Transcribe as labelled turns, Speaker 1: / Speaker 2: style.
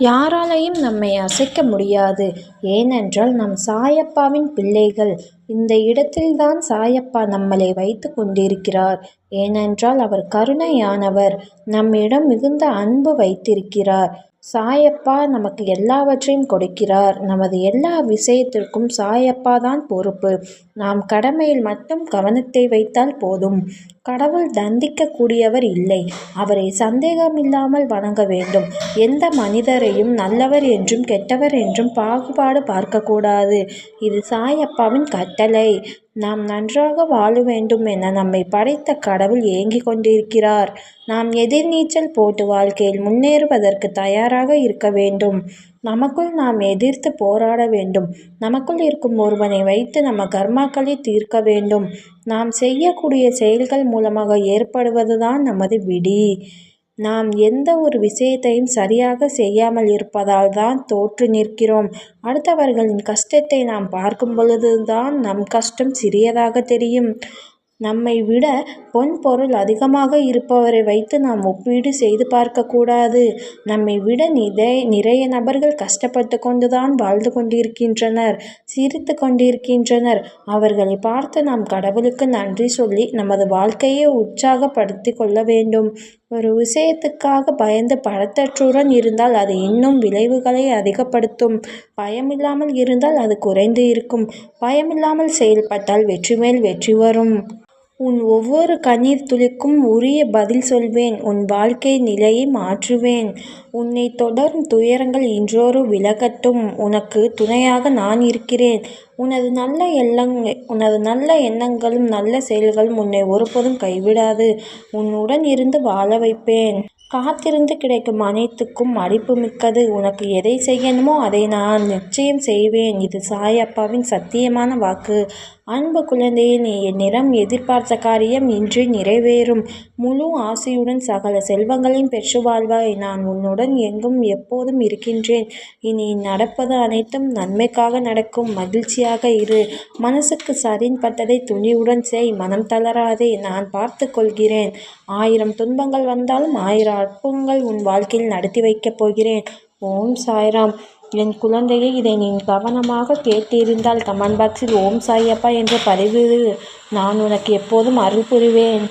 Speaker 1: யாராலையும் நம்மை அசைக்க முடியாது. ஏனென்றால் நம் சாயப்பாவின் பிள்ளைகள். இந்த இடத்தில்தான் சாயப்பா நம்மளை வைத்து கொண்டிருக்கிறார். ஏனென்றால் அவர் கருணையானவர். நம்மிடம் மிகுந்த அன்பு வைத்திருக்கிறார். சாயப்பா நமக்கு எல்லாவற்றையும் கொடுக்கிறார். நமது எல்லா விஷயத்திற்கும் சாயப்பா தான் பொறுப்பு. நாம் கடமையில் மட்டும் கவனத்தை வைத்தால் போதும். கடவுள் தண்டிக்கக்கூடியவர் இல்லை. அவரை சந்தேகமில்லாமல் வணங்க வேண்டும். எந்த மனிதரையும் நல்லவர் என்றும் கெட்டவர் என்றும் பாகுபாடு பார்க்கக்கூடாது. இது சாயப்பாவின் கட்டளை. நாம் நன்றாக வாழ வேண்டும் என நம்மை படைத்த கடவுள் ஏங்கிக் கொண்டிருக்கிறார். நாம் எதிர்நீச்சல் போட்டு வாழ்க்கையில் முன்னேறுவதற்கு தயாராக இருக்க வேண்டும். நமக்குள் நாம் எதிர்த்து போராட வேண்டும். நமக்குள் இருக்கும் ஒருவனை வைத்து நம்ம கர்மாக்களை தீர்க்க வேண்டும். நாம் செய்யக்கூடிய செயல்கள் மூலமாக ஏற்படுவதுதான் நமது விடி நாம் எந்த ஒரு விஷயத்தையும் சரியாக செய்யாமல் இருப்பதால் தான் தோற்று நிற்கிறோம். அடுத்தவர்களின் கஷ்டத்தை நாம் பார்க்கும் பொழுது தான் நம் கஷ்டம் சிறியதாக தெரியும். நம்மை விட பொன் பொருள் அதிகமாக இருப்பவரை வைத்து நாம் ஒப்பீடு செய்து பார்க்கக்கூடாது நம்மை விட நிறைய நபர்கள் கஷ்டப்பட்டு கொண்டுதான் வாழ்ந்து கொண்டிருக்கின்றனர் சிரித்து கொண்டிருக்கின்றனர். அவர்களை பார்த்து நாம் கடவுளுக்கு நன்றி சொல்லி நமது வாழ்க்கையை உற்சாகப்படுத்தி கொள்ள வேண்டும். ஒரு விஷயத்துக்காக பயந்து படத்தற்றுடன் இருந்தால் அது இன்னும் விளைவுகளை அதிகப்படுத்தும். பயமில்லாமல் இருந்தால் அது குறைந்து இருக்கும். பயமில்லாமல் செயல்பட்டால் வெற்றி மேல் வெற்றி வரும். உன் ஒவ்வொரு கண்ணீர் துளிக்கும் உரிய பதில் சொல்வேன். உன் வாழ்க்கை நிலையை மாற்றுவேன். உன்னை தொடரும் துயரங்கள் இன்றோடு விலகட்டும். உனக்கு துணையாக நான் இருக்கிறேன். உனது நல்ல எண்ணங்களும் நல்ல செயல்களும் உன்னை ஒருபோதும் கைவிடாது. உன்னுடன் இருந்து வாழ வைப்பேன். காத்திருந்து கிடைக்கும் அனைத்துக்கும் மதிப்பு மிக்கது. உனக்கு எதை செய்யணுமோ அதை நான் நிச்சயம் செய்வேன். இது சாயப்பாவின் சத்தியமான வாக்கு. அன்பு குழந்தையே நீ என்னிடம் எதிர்பார்த்த காரியம் இன்று நிறைவேறும். முழு ஆசையுடன் சகல செல்வங்களையும் பெற்று வாழ்வாய். நான் உன்னுடன் எங்கும் எப்போதும் இருக்கின்றேன். இனி நடப்பது அனைத்தும் நன்மைக்காக நடக்கும். மகிழ்ச்சியாக இரு. மனசுக்கு சரின்பட்டதை துணிவுடன் செய். மனம் தளராதே. நான் பார்த்து கொள்கிறேன். ஆயிரம் துன்பங்கள் வந்தாலும் ஆயிரம் அற்புதங்களை உன் வாழ்க்கையில் நடத்தி வைக்கப் போகிறேன். ஓம் சாய்ராம். என் குழந்தையை இதை நீ கவனமாக கேட்டிருந்தால் கமெண்ட் பாக்ஸில் ஓம் சாயப்பா என்று பதிவு நான் உனக்கு எப்போதும் அருள் புரிவேன்.